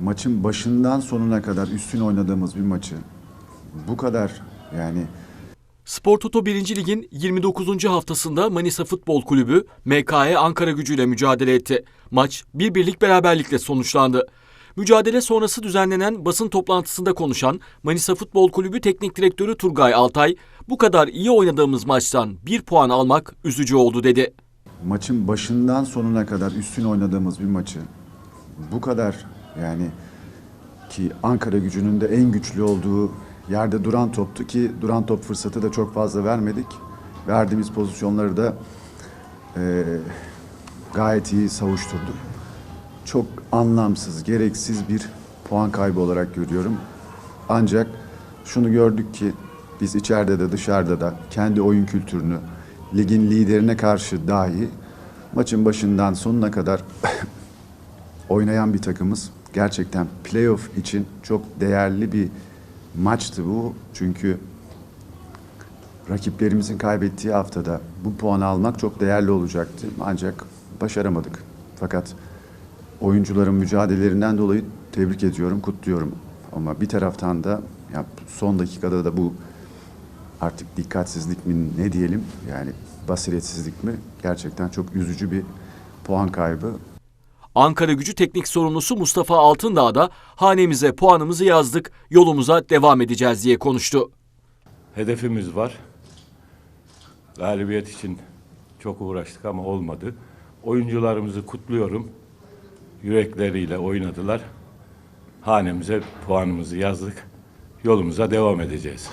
maçın başından sonuna kadar üstün oynadığımız bir maçı bu kadar yani Spor Toto 1. Lig'in 29. haftasında Manisa Futbol Kulübü MKE Ankara gücüyle mücadele etti. Maç bir birlik beraberlikle sonuçlandı. Mücadele sonrası düzenlenen basın toplantısında konuşan Manisa Futbol Kulübü Teknik Direktörü Turgay Altay, bu kadar iyi oynadığımız maçtan bir puan almak üzücü oldu dedi. maçın başından sonuna kadar üstün oynadığımız bir maçı bu kadar yani ki Ankara gücünün de en güçlü olduğu yerde duran toptu ki duran top fırsatı da çok fazla vermedik. Verdiğimiz pozisyonları da eee, gayet iyi savuşturduk. Çok anlamsız, gereksiz bir puan kaybı olarak görüyorum. Ancak şunu gördük ki biz içeride de dışarıda da kendi oyun kültürünü ligin liderine karşı dahi maçın başından sonuna kadar oynayan bir takımız. Gerçekten playoff için çok değerli bir maçtı bu. Çünkü rakiplerimizin kaybettiği haftada bu puanı almak çok değerli olacaktı. Ancak başaramadık. Fakat oyuncuların mücadelelerinden dolayı tebrik ediyorum, kutluyorum. Ama bir taraftan da ya son dakikada da bu artık dikkatsizlik mi ne diyelim yani basiretsizlik mi gerçekten çok üzücü bir puan kaybı. Ankara gücü teknik sorumlusu Mustafa Altındağ da hanemize puanımızı yazdık, yolumuza devam edeceğiz diye konuştu. Hedefimiz var. Galibiyet için çok uğraştık ama olmadı. Oyuncularımızı kutluyorum. Yürekleriyle oynadılar. Hanemize puanımızı yazdık. Yolumuza devam edeceğiz.